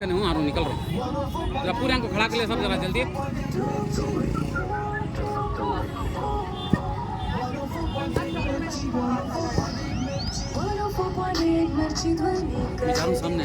हूँ निकल रहा हूँ। जरा पूरे को खड़ा कर लिया सब जरा जल्दी। सामने।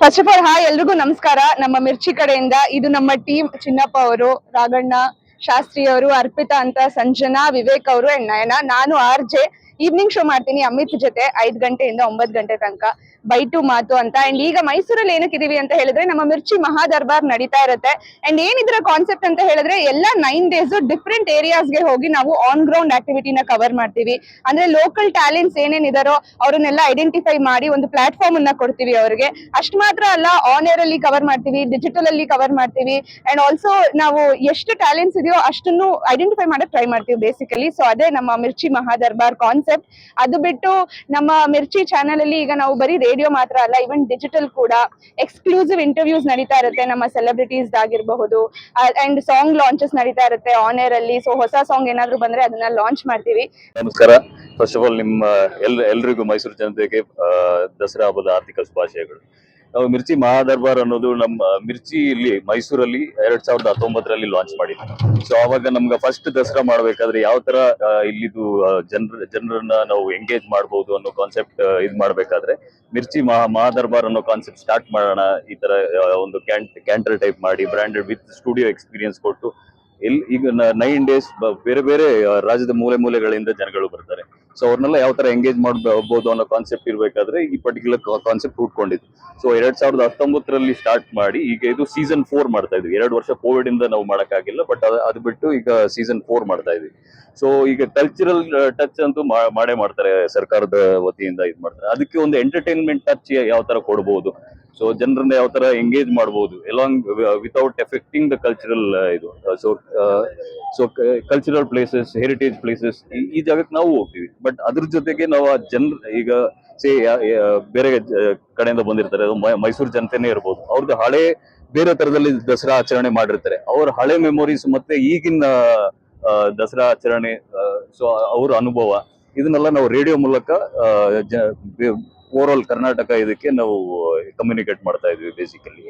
ಫಸ್ಟ್ ಆಫ್ ಆಲ್ ಹಾಯ್ ಎಲ್ರಿಗೂ ನಮಸ್ಕಾರ. ನಮ್ಮ ಮಿರ್ಚಿ ಕಡೆಯಿಂದ ಇದು ನಮ್ಮ ಟೀಮ್ ಚಿನ್ನಪ್ಪ ಅವರು ರಾಘಣ್ಣ ಶಾಸ್ತ್ರಿ ಅವರು ಅರ್ಪಿತಾ ಅಂತ ಸಂಜನಾ ವಿವೇಕ್ ಅವರು ಅಂಡ್ ನಯನ. ನಾನು ಆರ್ ಜೆ. ಈವ್ನಿಂಗ್ ಶೋ ಮಾಡ್ತೀನಿ ಅಮಿತ್ ಜೊತೆ ಐದ್ ಗಂಟೆಯಿಂದ ಒಂಬತ್ ಗಂಟೆ ತನಕ. ಬೈಟು ಮಾತು ಅಂತ. ಅಂಡ್ ಈಗ ಮೈಸೂರಲ್ಲಿ ಏನಕ್ಕಿದೀವಿ ಅಂತ ಹೇಳಿದ್ರೆ ನಮ್ಮ ಮಿರ್ಚಿ ಮಹಾ ದರ್ಬಾರ್ ನಡೀತಾ ಇರುತ್ತೆ. ಅಂಡ್ ಏನಿದ್ರ ಕಾನ್ಸೆಪ್ಟ್ ಅಂತ ಹೇಳಿದ್ರೆ ಎಲ್ಲ ನೈನ್ ಡೇಸ್ ಡಿಫ್ರೆಂಟ್ ಏರಿಯಾಸ್ಗೆ ಹೋಗಿ ನಾವು ಆನ್ ಗ್ರೌಂಡ್ ಆಕ್ಟಿವಿಟಿನ ಕವರ್ ಮಾಡ್ತೀವಿ. ಅಂದ್ರೆ ಲೋಕಲ್ ಟ್ಯಾಲೆಂಟ್ಸ್ ಏನೇನಿದಾರೋ ಅವ್ರನ್ನೆಲ್ಲ ಐಡೆಂಟಿಫೈ ಮಾಡಿ ಒಂದು ಪ್ಲಾಟ್ಫಾರ್ಮ್ ಅನ್ನ ಕೊಡ್ತೀವಿ ಅವರಿಗೆ. ಅಷ್ಟ್ ಮಾತ್ರ ಅಲ್ಲ ಆನ್ ಏರ್ ಅಲ್ಲಿ ಕವರ್ ಮಾಡ್ತೀವಿ ಡಿಜಿಟಲ್ ಅಲ್ಲಿ ಕವರ್ ಮಾಡ್ತೀವಿ. ಅಂಡ್ ಆಲ್ಸೋ ನಾವು ಎಷ್ಟು ಟ್ಯಾಲೆಂಟ್ಸ್ ಇದೆಯೋ ಅಷ್ಟನ್ನು ಐಡೆಂಟಿಫೈ ಮಾಡಕ್ ಟ್ರೈ ಮಾಡ್ತೀವಿ ಬೇಸಿಕಲಿ ಸೊ ಅದೇ ನಮ್ಮ ಮಿರ್ಚಿ ಮಹಾ ದರ್ಬಾರ್ ಕಾನ್ಸೆಪ್ಟ್ ಅದು ಬಿಟ್ಟು ನಮ್ಮ ಮಿರ್ಚಿ ಚಾನೆಲ್ ಅಲ್ಲಿ ಈಗ ನಾವು ಬರೀ ರೇಡಿಯೋ ಮಾತ್ರ ಅಲ್ಲ ಇವನ್ ಡಿಜಿಟಲ್ ಕೂಡ ಎಕ್ಸ್ಕ್ಲೂಸಿವ್ ಇಂಟರ್ವ್ಯೂಸ್ ನಡೀತಾ ಇರುತ್ತೆ. ನಮ್ಮ ಸೆಲೆಬ್ರಿಟೀಸ್ ಆಗಿರಬಹುದು ಅಂಡ್ ಸಾಂಗ್ ಲಾಂಚಸ್ ನಡೀತಾ ಇರುತ್ತೆ ಆನ್ ಅಲ್ಲಿ. ಸೊ ಹೊಸ ಸಾಂಗ್ ಏನಾದ್ರು ಬಂದ್ರೆ ಅದನ್ನ ಲಾಂಚ್ ಮಾಡ್ತೀವಿ. ನಮಸ್ಕಾರ. ಫಸ್ಟ್ ಆಫ್ ಆಲ್ ನಿಮ್ಮ ಎಲ್, ಎಲ್ರಿಗೂ ಮೈಸೂರು ಜನತೆಗೆ ದಸರಾ ಹಬ್ಬದ ಆರ್ಥಿಕ ಶುಭಾಶಯಗಳು. ನಾವು ಮಿರ್ಚಿ ಮಹಾದರ್ಬಾರ್ ಅನ್ನೋದು ನಮ್ಮ ಮಿರ್ಚಿ ಇಲ್ಲಿ ಮೈಸೂರಲ್ಲಿ ಎರಡ್ ಸಾವಿರದ ಹತ್ತೊಂಬತ್ತರಲ್ಲಿ ಲಾಂಚ್ ಮಾಡಿದ್ವಿ ಸೊ ಅವಾಗ ನಮ್ಗೆ ಫಸ್ಟ್ ದಸರಾ ಮಾಡ್ಬೇಕಾದ್ರೆ ಯಾವ ತರ ಇಲ್ಲಿದು ಜನರ, ಜನರನ್ನ ನಾವು ಎಂಗೇಜ್ ಮಾಡ್ಬೋದು ಅನ್ನೋ ಕಾನ್ಸೆಪ್ಟ್ ಇದ್ ಮಾಡ್ಬೇಕಾದ್ರೆ ಮಿರ್ಚಿ ಮಹಾ, ಮಹಾದರ್ಬಾರ್ ಅನ್ನೋ ಕಾನ್ಸೆಪ್ಟ್ ಸ್ಟಾರ್ಟ್ ಮಾಡೋಣ, ಈ ತರ ಒಂದು ಕ್ಯಾಂಟ್ ಕ್ಯಾಂಟರ್ ಟೈಪ್ ಮಾಡಿ ಬ್ರಾಂಡೆಡ್ ವಿತ್ ಸ್ಟುಡಿಯೋ ಎಕ್ಸ್ಪೀರಿಯನ್ಸ್ ಕೊಟ್ಟು ಇಲ್ಲಿ ಈಗ ನೈನ್ ಡೇಸ್ ಬೇರೆ ಬೇರೆ ರಾಜ್ಯದ ಮೂಲೆ ಮೂಲೆಗಳಿಂದ ಜನಗಳು ಬರ್ತಾರೆ. ಸೊ ಅವ್ರನ್ನೆಲ್ಲ ಯಾವ ತರ ಎಂಗೇಜ್ ಮಾಡಬಹುದು ಅನ್ನೋ ಕಾನ್ಸೆಪ್ಟ್ ಇರಬೇಕಾದ್ರೆ ಈ ಪರ್ಟಿಕ್ಯುಲರ್ ಕಾನ್ಸೆಪ್ಟ್ ಹುಟ್ಕೊಂಡಿದ್ದು ಸೊ ಎರಡ್ ಸಾವಿರದ ಹತ್ತೊಂಬತ್ತರಲ್ಲಿ ಸ್ಟಾರ್ಟ್ ಮಾಡಿ ಈಗ ಇದು ಸೀಸನ್ ಫೋರ್ ಮಾಡ್ತಾ ಇದ್ವಿ. ಎರಡು ವರ್ಷ ಕೋವಿಡ್ ಇಂದ ನಾವು ಮಾಡಕ್ಕಾಗಿಲ್ಲ ಬಟ್ ಅದು ಬಿಟ್ಟು ಈಗ ಸೀಸನ್ ಫೋರ್ ಮಾಡ್ತಾ ಇದ್ವಿ. ಸೊ ಈಗ ಕಲ್ಚರಲ್ ಟಚ್ ಅಂತೂ ಮಾಡೇ ಮಾಡ್ತಾರೆ ಸರ್ಕಾರದ ವತಿಯಿಂದ ಇದು ಮಾಡ್ತಾರೆ. ಅದಕ್ಕೆ ಒಂದು ಎಂಟರ್ಟೈನ್ಮೆಂಟ್ ಟಚ್ ಯಾವ ತರ ಕೊಡ್ಬೋದು? ಸೊ ಜನರನ್ನ ಯಾವ ತರ ಎಂಗೇಜ್ ಮಾಡಬಹುದು along without effecting the cultural ಇದು so so cultural places heritage places ಈ ಜಾಗಕ್ಕೆ ನಾವು ಹೋಗ್ತೀವಿ. ಬಟ್ ಅದ್ರ ಜೊತೆಗೆ ನಾವು ಆ ಜನರು ಈಗ ಸೇ ಬೇರೆ ಕಡೆಯಿಂದ ಬಂದಿರ್ತಾರೆ ಮೈಸೂರು ಜನತೆನೇ ಇರ್ಬೋದು. ಅವ್ರದ್ದು ಹಳೆ, ಬೇರೆ ತರದಲ್ಲಿ ದಸರಾ ಆಚರಣೆ ಮಾಡಿರ್ತಾರೆ. ಅವ್ರ ಹಳೆ ಮೆಮೊರೀಸ್ ಮತ್ತೆ ಈಗಿನ ದಸರಾ ಆಚರಣೆ ಸೊ ಅವ್ರ ಅನುಭವ, ಇದನ್ನೆಲ್ಲ ನಾವು ರೇಡಿಯೋ ಮೂಲಕ ಓವರ್ ಆಲ್ ಕರ್ನಾಟಕ ಇದಕ್ಕೆ ನಾವು ಕಮ್ಯುನಿಕೇಟ್ ಮಾಡ್ತಾ ಇದ್ವಿ ಬೇಸಿಕಲಿ